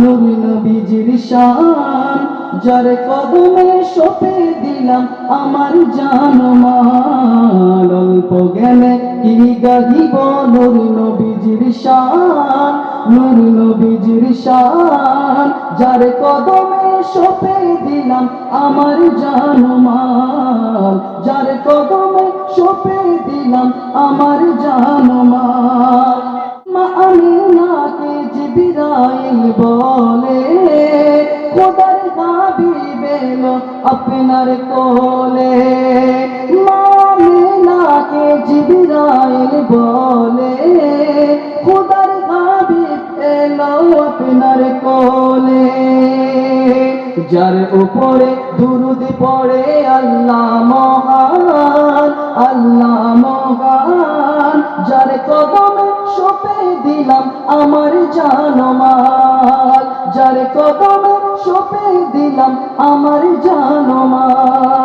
নূর নবীজির শান, যার কদমে সপে দিলাম আমার জানমাল। অল্প জ্ঞানে কি গাহিব নূর নবীজির শান? নূর নবীজির শান, যার কদমে সপে দিলাম আমার জানমাল। যার কদমে সপে দিলাম আমার জানমাল। বলে, খোদার হাবিব এলো আপনার কোলে। মা আমিনাকে জিবিরাইল বলে, খোদার হাবিব এলো আপনার কোলে। যার উপরে দুরুদ পড়ে, আল্লাহ মহান আল্লাহ মহান। যার কদমে সপে দিলাম আমার জানমাল। যার কদমে সপে দিলাম আমার জানমাল।